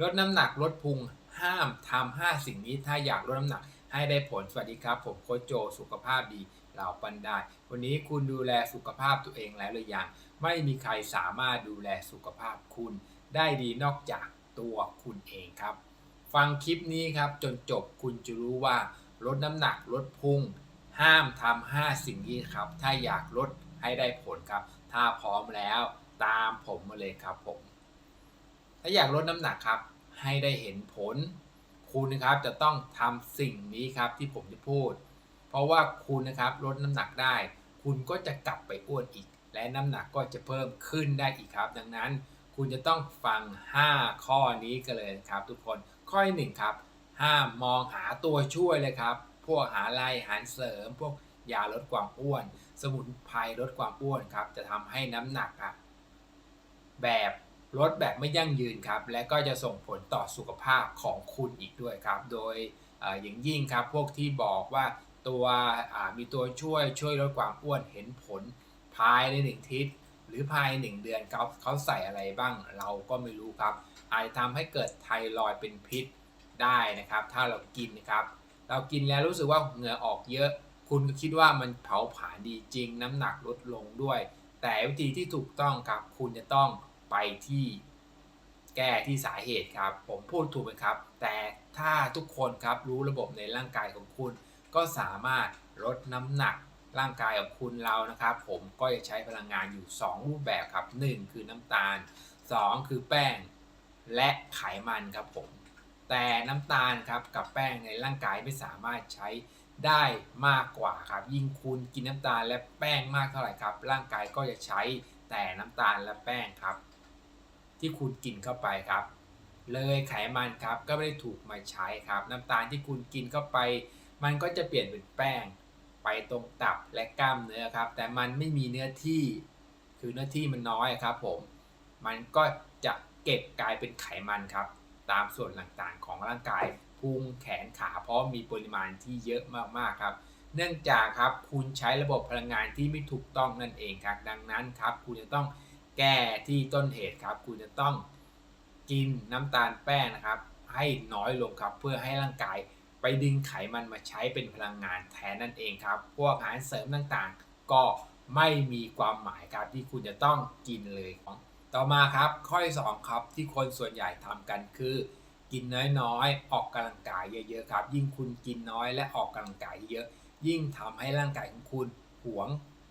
ลดน้ำหนักลดพุงห้ามทำห้าสิ่งนี้ถ้าอยากลดน้ำหนักให้ได้ผลสวัสดีครับ ผมโคชโจสุขภาพดีเหล่าปันได้ วันนี้คุณดูแลสุขภาพตัวเองแล้วหรือยังไม่มีใครสามารถดูแลสุขภาพคุณ ได้ดีนอกจากตัวคุณเองครับ ฟังคลิปนี้ครับจนจบคุณจะรู้ว่า ลดน้ำหนักลดพุงห้ามทำห้าสิ่งนี้ครับ ถ้าอยากลดให้ได้ผลครับ ถ้าพร้อมแล้วตามผมมาเลยครับผม ถ้าอยากลดน้ำหนักครับ ให้ได้เห็นผล คุณนะครับจะต้องทำสิ่งนี้ครับที่ผมจะพูด เพราะว่าคุณนะครับลดน้ำหนักได้ คุณก็จะกลับไปอ้วนอีก และน้ำหนักก็จะเพิ่มขึ้นได้อีกครับ ดังนั้นคุณจะต้องฟัง 5 ข้อนี้กันเลยครับ ทุกคนข้อที่หนึ่งครับ ห้ามมองหาตัวช่วยเลยครับ พวกหาไล่อาหารเสริม พวกยาลดความอ้วน สมุนไพรลดความอ้วนครับ จะทำให้น้ำหนักอะแบบ ลดแบบไม่ยั่งยืนครับ และก็จะส่งผลต่อสุขภาพของคุณอีกด้วยครับ โดยอย่างยิ่งครับพวกที่บอกว่าตัวมีตัวช่วยช่วยลดความอ้วนเห็นผลภายในหนึ่งทิศหรือภายในหนึ่งเดือนเขาเขาใส่อะไรบ้างเราก็ไม่รู้ครับ อาจทำให้เกิดไทรอยเป็นพิษได้นะครับ ถ้าเรากินนะครับ เรากินแล้วรู้สึกว่าเหงื่อออกเยอะ คุณก็คิดว่ามันเผาผลาญดีจริง น้ำหนักลดลงด้วย แต่วิธีที่ถูกต้องครับคุณจะต้อง ไปที่แก้ที่สาเหตุครับ ผมพูดถูกไหมครับ แต่ถ้าทุกคนครับรู้ระบบในร่างกายของคุณ ก็สามารถลดน้ำหนักร่างกายของคุณเรานะครับ ผมก็จะใช้พลังงานอยู่ 2 รูปแบบครับ 1 คือน้ำตาล 2 คือแป้งและไขมันครับผม แต่น้ำตาลครับกับแป้งในร่างกายไม่สามารถใช้ได้มากกว่าครับ ยิ่งคุณกินน้ำตาลและแป้งมากเท่าไหร่ครับ ร่างกายก็จะใช้แต่น้ำตาลและแป้งครับ ที่คุณกินเข้าไปครับ เลยไขมันครับก็ไม่ได้ถูกมาใช้ครับ น้ำตาลที่คุณกินเข้าไป มันก็จะเปลี่ยนเป็นแป้ง ไปตรงตับและกล้ามเนื้อครับ แต่มันไม่มีเนื้อที่คือเนื้อที่มันน้อยครับผมมันก็จะเก็บกลายเป็นไขมันครับ ตามส่วนต่างๆของร่างกายพุงแขนขาเพราะมีปริมาณที่เยอะมากๆครับ เนื่องจากครับคุณใช้ระบบพลังงานที่ไม่ถูกต้องนั่นเองครับ ดังนั้นครับ คุณจะต้อง แก้ที่ต้นเหตุครับ คุณจะต้องกินน้ำตาลแป้งนะครับ ให้น้อยลงครับเพื่อให้ร่างกายไปดึงไขมันมาใช้เป็นพลังงานแทนนั่นเองครับ พวกอาหารเสริมต่างๆ ก็ไม่มีความหมายครับที่คุณจะต้องกินเลยต่อมาครับข้อที่2ครับที่คนส่วนใหญ่ทำกันคือ กินน้อยๆ ออกกำลังกายเยอะๆครับ ยิ่งคุณกินน้อยและออกกำลังกายเยอะ ยิ่งทำให้ร่างกายของคุณหวง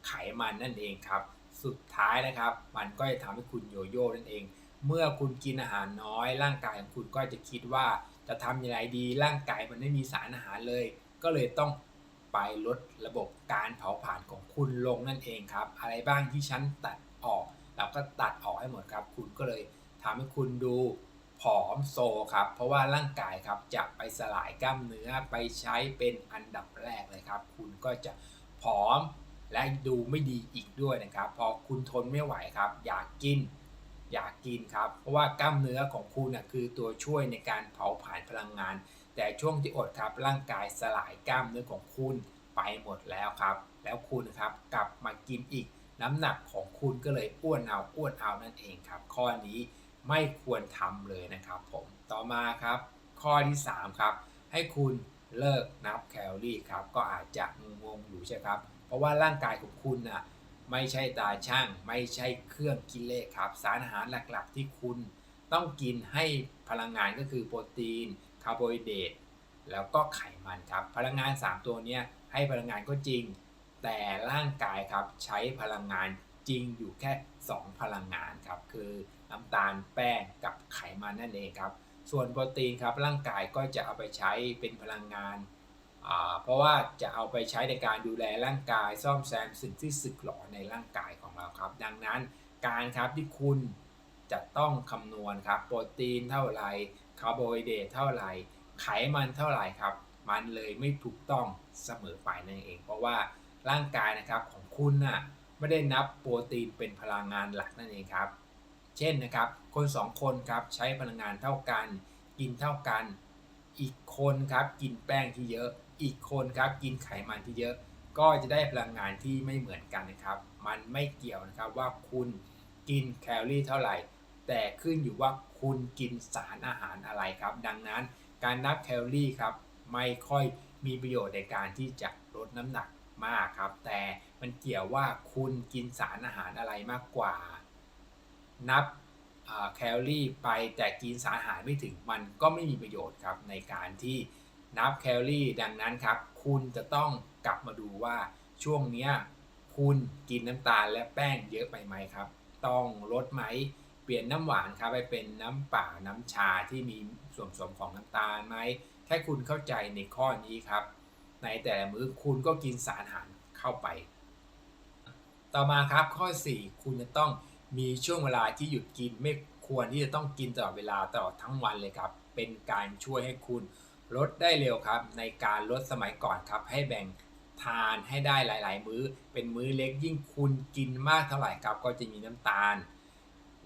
ไขมันนั่นเองครับ สุดท้ายนะครับ มันก็จะทำให้คุณโยโย่นั่นเอง เมื่อคุณกินอาหารน้อย ร่างกายของคุณก็จะคิดว่าจะทำอย่างไรดี ร่างกายมันไม่มีสารอาหารเลย ก็เลยต้องไปลดระบบการเผาผลาญของคุณลงนั่นเองครับ อะไรบ้างที่ฉันตัดออก เราก็ตัดออกให้หมดครับ คุณก็เลยทำให้คุณดูผอมโซครับ เพราะว่าร่างกายครับจะไปสลายกล้ามเนื้อไปใช้เป็นอันดับแรกเลยครับ คุณก็จะผอม และดูไม่ดีอีกด้วยนะครับพอคุณทนไม่ไหวครับ อยากกิน อยากกินครับ เพราะว่ากล้ามเนื้อของคุณนะคือตัวช่วยในการเผาผลาญพลังงาน แต่ช่วงที่อดครับร่างกายสลายกล้ามเนื้อของคุณไปหมดแล้วครับ แล้วคุณครับกลับมากินอีกน้ำหนักของคุณก็เลยอ้วนเอาอ้วนเอานั่นเองครับ ข้อนี้ไม่ควรทำเลยนะครับ ผมต่อมาครับ ข้อที่ 3 ครับ ให้คุณเลิกนับแคลอรี่ครับ ก็อาจจะงงอยู่ใช่ครับ ราะว่าร่างกายของคุณน่ะไม่ใช่ตาช่าง ไม่ใช่เครื่องคิดเลขครับ สารอาหารหลักๆ ที่คุณต้องกินให้พลังงานก็คือโปรตีนคาร์โบไฮเดรตแล้วก็ไขมันครับ พลังงาน 3 ตัวนี้ให้พลังงานก็จริง แต่ร่างกายครับใช้พลังงานจริงอยู่แค่ 2 พลังงานครับ คือน้ำตาลแป้งกับไขมันนั่นเองครับ ส่วนโปรตีนครับร่างกายก็จะเอาไปใช้เป็นพลังงาน เพราะว่าจะเอาไปใช้ในการดูแลร่างกายซ่อมแซมสิ่งที่สึกหรอในร่างกายของเราครับ ดังนั้นการครับที่คุณจะต้องคำนวณครับ โปรตีนเท่าไหร่คาร์โบไฮเดรตเท่าไหร่ ไขมันเท่าไหร่ครับ มันเลยไม่ถูกต้องเสมอไปนั่นเอง เพราะว่าร่างกายนะครับของคุณน่ะไม่ได้นับโปรตีนเป็นพลังงานหลักนั่นเองครับ เช่นนะครับ คน 2 คนครับใช้พลังงานเท่ากัน กินเท่ากัน อีกคนครับกินแป้งที่เยอะ อีกคนครับกินไขมันที่เยอะ ก็จะได้พลังงานที่ไม่เหมือนกันนะครับ มันไม่เกี่ยวนะครับว่าคุณกินแคลอรี่เท่าไหร่ แต่ขึ้นอยู่ว่าคุณกินสารอาหารอะไรครับ ดังนั้นการนับแคลอรี่ครับไม่ค่อยมีประโยชน์ในการที่จะลดน้ำหนักมากครับ แต่มันเกี่ยวว่าคุณกินสารอาหารอะไรมากกว่า นับแคลอรี่ไปแต่กินสารอาหารไม่ถึงมันก็ไม่มีประโยชน์ครับในการที่ นับแคลอรี่ดังนั้นครับ คุณจะต้องกลับมาดูว่าช่วงเนี้ยคุณกินน้ำตาลและแป้งเยอะไปไหมครับ ต้องลดไหมเปลี่ยนน้ำหวานครับไปเป็นน้ำเปล่าน้ำชาที่มีส่วนผสมของน้ำตาลไหมแค่คุณเข้าใจในข้อนี้ครับ ในแต่ละมื้อคุณก็กินสารอาหารเข้าไป ต่อมาครับข้อ 4 คุณจะต้องมีช่วงเวลาที่หยุดกินไม่ควรที่จะต้องกินตลอดเวลาตลอดทั้งวันเลยครับ เป็นการช่วยให้คุณ ลดได้เร็วครับ ในการลดสมัยก่อนครับ ให้แบ่งทานให้ได้หลาย ๆ มื้อ เป็นมื้อเล็กยิ่งคุณกินมากเท่าไหร่ครับ ก็จะมีน้ำตาล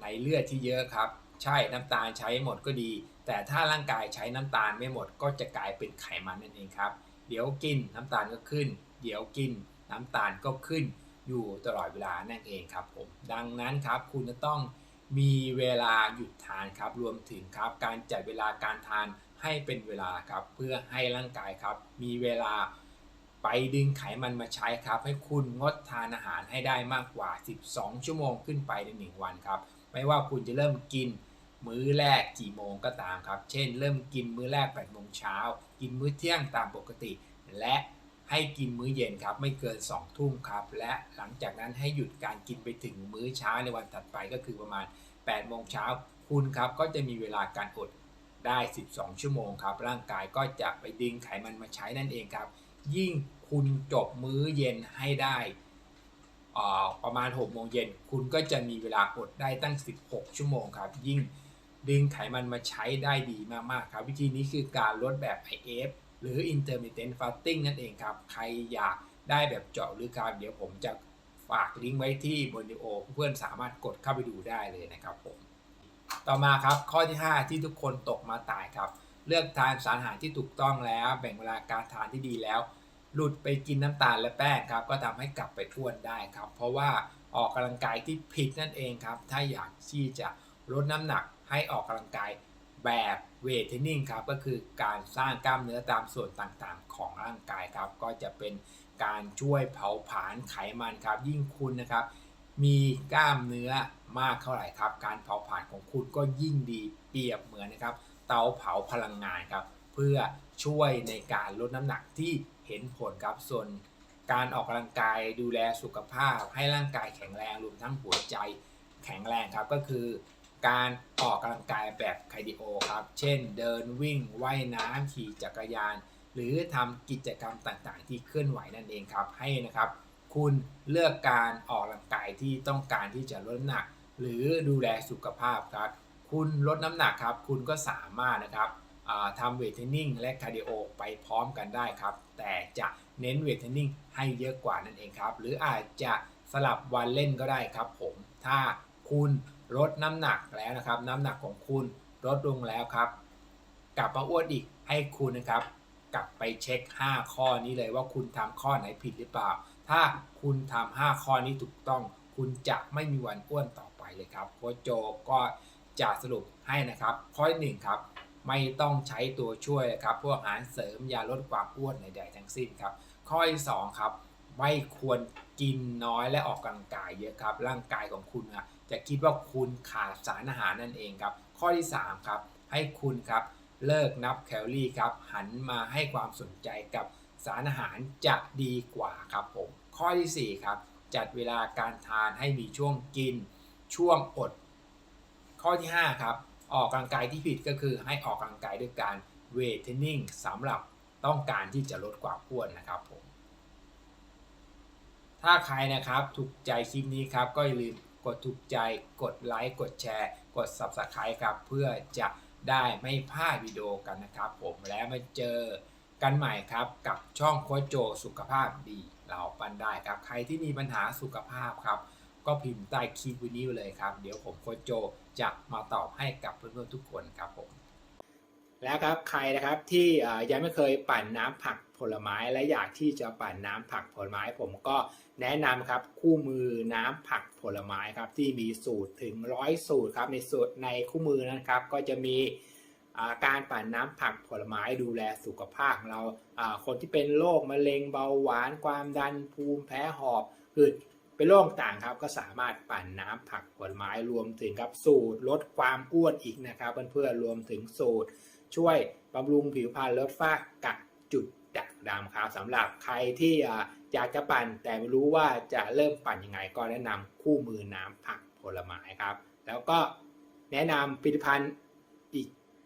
ในเลือดที่เยอะครับ ใช่น้ำตาลใช้หมดก็ดี แต่ถ้าร่างกายใช้น้ำตาลไม่หมด ก็จะกลายเป็นไขมันนั่นเองครับ เดี๋ยวกินน้ำตาลก็ขึ้น เดี๋ยวกินน้ำตาลก็ขึ้นอยู่ตลอดเวลานั่นเองครับผมดังนั้นครับคุณจะต้องมีเวลาหยุดทานครับรวมถึงครับการจัดเวลาการทาน ให้เป็นเวลาครับเพื่อให้ร่างกายครับ มีเวลาไปดึงไขมันมาใช้ครับ ให้คุณงดทานอาหารให้ได้มากกว่า 12 ชั่วโมงขึ้นไปใน 1 วันครับ ไม่ว่าคุณจะเริ่มกินมื้อแรกกี่โมงก็ตามครับ เช่น เริ่มกินมื้อแรก8โมงเช้า กินมื้อเที่ยงตามปกติ และให้กินมื้อเย็นครับ ไม่เกิน2ทุ่มครับ และหลังจากนั้นให้หยุดการกินไปถึงมื้อเช้าในวันถัดไปก็คือประมาณ8โมงเช้าคุณครับก็จะมีเวลาการอด ได้ 12 ชั่วโมงครับ ร่างกายก็จะไปดึงไขมันมาใช้นั่นเองครับ ยิ่งคุณจบมื้อเย็นให้ได้ประมาณ6โมงเย็นคุณก็จะมีเวลาอดได้ตั้ง 16 ชั่วโมงครับ ยิ่งดึงไขมันมาใช้ได้ดีมาก ๆ ครับ วิธีนี้คือการลดแบบ IF หรือ intermittent fasting นั่นเองครับ ใครอยากได้แบบเจาะหรือครับ เดี๋ยวผมจะฝากลิงก์ไว้ที่บนวิดีโอเพื่อนสามารถกดเข้าไปดูได้เลยนะครับผม ต่อมาครับข้อที่ 5 ที่ทุกคนตกมาตายครับ เลือกทานสารอาหารที่ถูกต้องแล้ว แบ่งเวลาการทานที่ดีแล้ว หลุดไปกินน้ำตาลและแป้งครับ ก็ทำให้กลับไปอ้วนได้ครับ เพราะว่าออกกำลังกายที่ผิดนั่นเองครับ ถ้าอยากที่จะลดน้ำหนักให้ออกกำลังกายแบบเวทเทรนนิ่งครับก็คือการสร้างกล้ามเนื้อตามส่วนต่างๆ ของร่างกายครับ ก็จะเป็นการช่วยเผาผลาญไขมันครับ ยิ่งคุณนะครับ มีกล้ามเนื้อมากเท่าไหร่ครับ การเผาผลาญของคุณก็ยิ่งดีเปรียบเหมือนนะครับ เตาเผาพลังงานครับ เพื่อช่วยในการลดน้ำหนักที่เห็นผลครับ ส่วนการออกกำลังกายดูแลสุขภาพ ให้ร่างกายแข็งแรงรวมทั้งหัวใจแข็งแรงครับก็คือ การออกกำลังกายแบบคาร์ดิโอครับ เช่น เดินวิ่งว่ายน้ำขี่จักรยาน หรือทำกิจกรรมต่างๆ ที่เคลื่อนไหวนั่นเองครับให้นะครับ คุณเลือกการออกกำลังกายที่ต้องการที่จะลดน้ำหนัก หรือดูแลสุขภาพครับคุณลดน้ำหนักครับ คุณก็สามารถนะครับทำเวทเทรนนิ่งและคาร์ดิโอไปพร้อมกันได้ครับ แต่จะเน้นเวทเทรนนิ่งให้เยอะกว่านั่นเองครับ หรืออาจจะสลับวันเล่นก็ได้ครับผม ถ้าคุณลดน้ำหนักแล้วนะครับ น้ำหนักของคุณลดลงแล้วครับ กลับมาอ้วนอีกให้คุณนะครับ กลับไปเช็ค 5 ข้อนี้เลยว่าคุณทำข้อไหนผิดหรือเปล่า ถ้าคุณทำ5ข้อนี้ถูกต้อง คุณจะไม่มีวันอ้วนต่อไปเลยครับโค้ชโจก็จะสรุปให้นะครับ ข้อที่หนึ่งครับ ไม่ต้องใช้ตัวช่วยครับ พวกอาหารเสริมยาลดความอ้วนใดๆทั้งสิ้นครับ ข้อที่สองครับ ไม่ควรกินน้อยและออกกำลังกายเยอะครับ ร่างกายของคุณอะจะคิดว่าคุณขาดสารอาหารนั่นเองครับ ข้อที่สามครับ ให้คุณครับเลิกนับแคลอรี่ครับ หันมาให้ความสนใจกับสารอาหารจะดีกว่าครับผม ข้อที่สี่ครับ จัดเวลาการทานให้มีช่วงกิน ช่วงอด ข้อที่ 5 ครับ ออกกำลังกายที่ผิดก็คือให้ออกกำลังกายด้วยการเวทเทรนนิ่งสำหรับต้องการที่จะลดความอ้วนนะครับผม ถ้าใครนะครับถูกใจคลิปนี้ครับก็อย่าลืมกดถูกใจกดไลค์กดแชร์ กด Subscribe ครับ เพื่อจะได้ไม่พลาดวิดีโอกันนะครับผมแล้วมาเจอกันใหม่ครับกับช่องโค้ชโจสุขภาพดี เราปันได้ครับ ใครที่มีปัญหาสุขภาพครับ ก็พิมพ์ใต้คลิปวิดีโอเลยครับ เดี๋ยวผมโคชโจจะมาตอบให้กับเพื่อนๆทุกคนครับผมแล้วครับใครนะครับที่ยังไม่เคยปั่นน้ำผักผลไม้และอยากที่จะปั่นน้ำผักผลไม้ ผมก็แนะนำครับคู่มือน้ำผักผลไม้ครับที่มีสูตรถึงร้อยสูตรครับในสูตรในคู่มือนะครับก็จะมี การปั่นน้ำผักผลไม้ดูแลสุขภาพของเราคนที่เป็นโรคมะเร็งเบาหวานความดันภูมิแพ้หอบหืดเป็นโรคต่างครับก็สามารถปั่นน้ำผักผลไม้รวมถึงครับสูตรลดความอ้วนอีกนะครับเพื่อนๆรวมถึงสูตร ช่วยบำรุงผิวพรรณลดฝ้ากระจุดด่างดำครับสำหรับใครที่อยากจะปั่นแต่ไม่รู้ว่าจะเริ่มปั่นยังไงก็แนะนำคู่มือน้ำผักผลไม้ครับ แล้วก็แนะนำผลิตภัณฑ์